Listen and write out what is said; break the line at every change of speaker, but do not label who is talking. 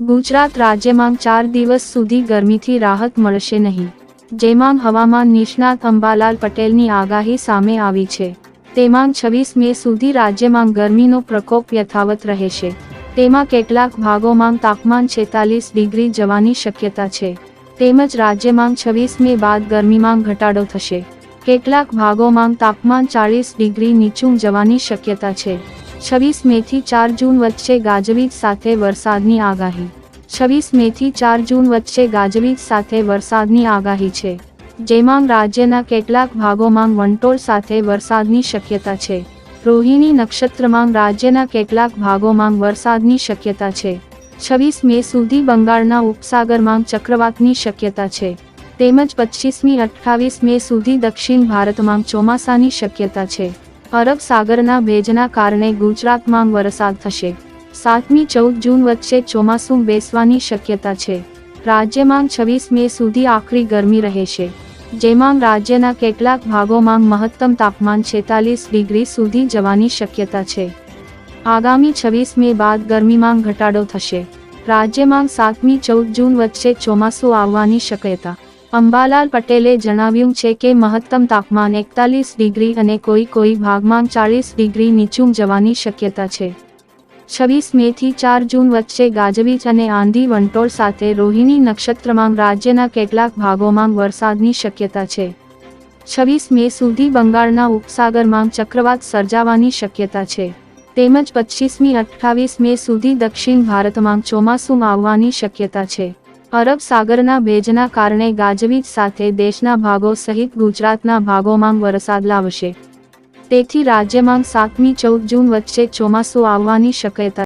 ગુજરાત રાજ્યમાં ચાર દિવસ સુધી ગરમીથી રાહત મળશે નહીં. જેમાં હવામાન નિષ્ણાત અંબાલાલ પટેલની આગાહી સામે આવી છે. તેમાં છવ્વીસ મે સુધી રાજ્યમાં ગરમીનો પ્રકોપ યથાવત રહેશે. તેમાં કેટલાક ભાગોમાં તાપમાન છેતાલીસ ડિગ્રી જવાની શક્યતા છે. તેમજ રાજ્યમાં છવ્વીસ મે બાદ ગરમીમાં ઘટાડો થશે. કેટલાક ભાગોમાં તાપમાન ચાળીસ ડિગ્રી નીચું જવાની શક્યતા છે. છવ્વીસ મેથી ચાર જૂન વચ્ચે ગાજવીજ સાથે વરસાદની આગાહી. છવ્વીસ મેથી ચાર જૂન વચ્ચે ગાજવીજ સાથે વરસાદની આગાહી છે, જેમાં રાજ્યના કેટલાક ભાગોમાં વંટોળ સાથે વરસાદની શક્યતા છે. રોહિણી નક્ષત્રમાં રાજ્યના કેટલાક ભાગોમાં વરસાદની શક્યતા છે. છવ્વીસ મે સુધી બંગાળના ઉપસાગરમાં ચક્રવાતની શક્યતા છે. તેમજ પચીસમી અઠ્ઠાવીસ મે સુધી દક્ષિણ ભારતમાં ચોમાસાની શક્યતા છે. અરબ સાગરના ભેજના કારણે ગુજરાતમાં વરસાદ થશે. સાતમી ચૌદ જૂન વચ્ચે ચોમાસું બેસવાની શક્યતા છે. રાજ્યમાં છવ્વીસ મે સુધી આખરી ગરમી રહેશે. જેમાં રાજ્યના કેટલાક ભાગોમાં મહત્તમ તાપમાન છેતાલીસ ડિગ્રી સુધી જવાની શક્યતા છે. આગામી છવ્વીસ મે બાદ ગરમીમાં ઘટાડો થશે. રાજ્યમાં સાતમી ચૌદ જૂન વચ્ચે ચોમાસું આવવાની શક્યતા. અંબાલાલ પટેલે જણાવ્યું છે કે મહત્તમ તાપમાન એકતાલીસ ડિગ્રી અને કોઈ કોઈ ભાગમાં ચાલીસ ડિગ્રી નીચું જવાની શક્યતા છે. છવ્વીસ મેથી ચાર જૂન વચ્ચે ગાજવીજ અને આંધી વંટોળ સાથે રોહિણી નક્ષત્રમાં રાજ્યના કેટલાક ભાગોમાં વરસાદની શક્યતા છે. છવ્વીસ મે સુધી બંગાળના ઉપસાગરમાં ચક્રવાત સર્જાવાની શક્યતા છે. તેમજ પચીસમી અઠ્ઠાવીસ મે સુધી દક્ષિણ ભારતમાં ચોમાસું આવવાની શક્યતા છે. અરબ સાગરના ભેજના કારણે ગાજવીજ સાથે દેશના ભાગો સહિત ગુજરાતના ભાગોમાં વરસાદ લાવશે. તેથી રાજ્યમાં સાતમી ચૌદ જૂન વચ્ચે ચોમાસું આવવાની શક્યતા